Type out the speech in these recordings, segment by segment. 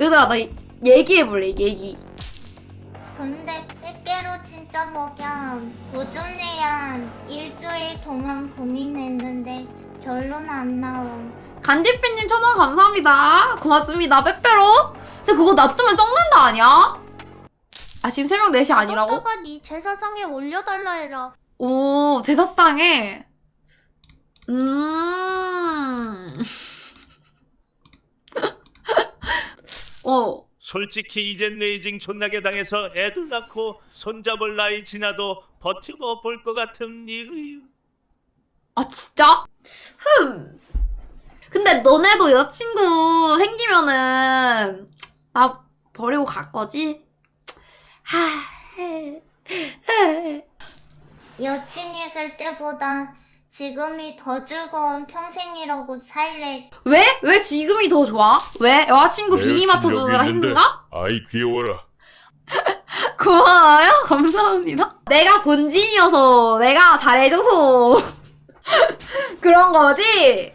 얘들아 나 이- 얘기해볼래 얘기 근데 빼빼로 진짜 먹야 보존해야 일주일 동안 고민했는데 결론 안 나옴. 간지피님 천원 감사합니다 고맙습니다 빼빼로 근데 그거 놔두면 썩는다 아니야? 아 지금 새벽 4시 아니라고? 너가 네 제사상에 올려달라 해라. 오 제사상에 음 어, 솔직히 이젠 레이징 존나게 당해서 애들 낳고 손잡을 나이 지나도 버티고 볼 것 같은 이아 진짜? 흠. 근데 너네도 여자친구 생기면은 나 버리고 갈 거지? 하. 여친 있을 때보다 지금이 더 즐거운 평생이라고 살래. 왜? 왜 지금이 더 좋아? 왜? 여자친구 내 비위 맞춰주느라 있는데. 힘든가? 아이 귀여워라. 고마워요. 감사합니다. 내가 본진이어서 내가 잘해줘서 그런 거지.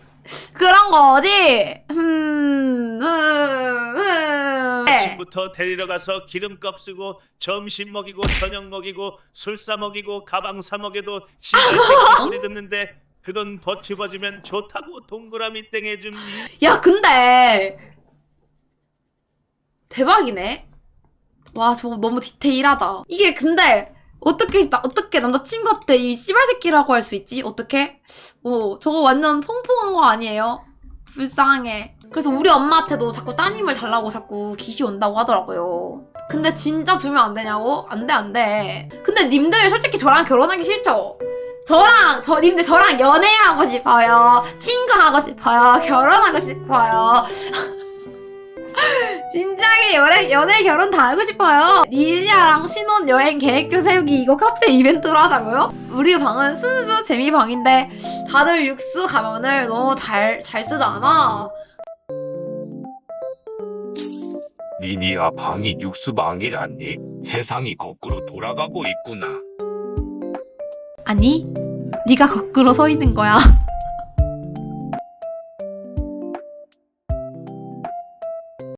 그런 거지. 음, 음, 음. 아침부터 데리러 가서 기름값 쓰고 점심 먹이고 저녁 먹이고 술 사 먹이고 가방 사 먹여도 씨발 새끼 소리 듣는데 그 돈 버티버지면 좋다고 동그라미 땡해줌 이 야, 근데 대박이네. 와, 저거 너무 디테일하다. 이게 근데 어떻게 나 어떻게 남자친구한테 이 씨발 새끼라고 할 수 있지? 어떻게? 어, 저거 완전 통풍한 거 아니에요? 불쌍해. 그래서 우리 엄마한테도 자꾸 따님을 달라고 자꾸 기시 온다고 하더라고요. 근데 진짜 주면 안 되냐고? 안 돼, 안 돼. 근데 님들 솔직히 저랑 결혼하기 싫죠? 저랑, 저, 님들 저랑 연애하고 싶어요. 친구하고 싶어요. 결혼하고 싶어요. 진지하게 연애, 연애 결혼 다 하고 싶어요. 니니아랑 신혼 여행 계획표 세우기 이거 카페 이벤트로 하자고요? 우리 방은 순수 재미 방인데 다들 육수 가면을 너무 잘, 잘 쓰지 않아? 니니아 방이 육수방이라니 세상이 거꾸로 돌아가고 있구나. 아니, 네가 거꾸로 서 있는 거야.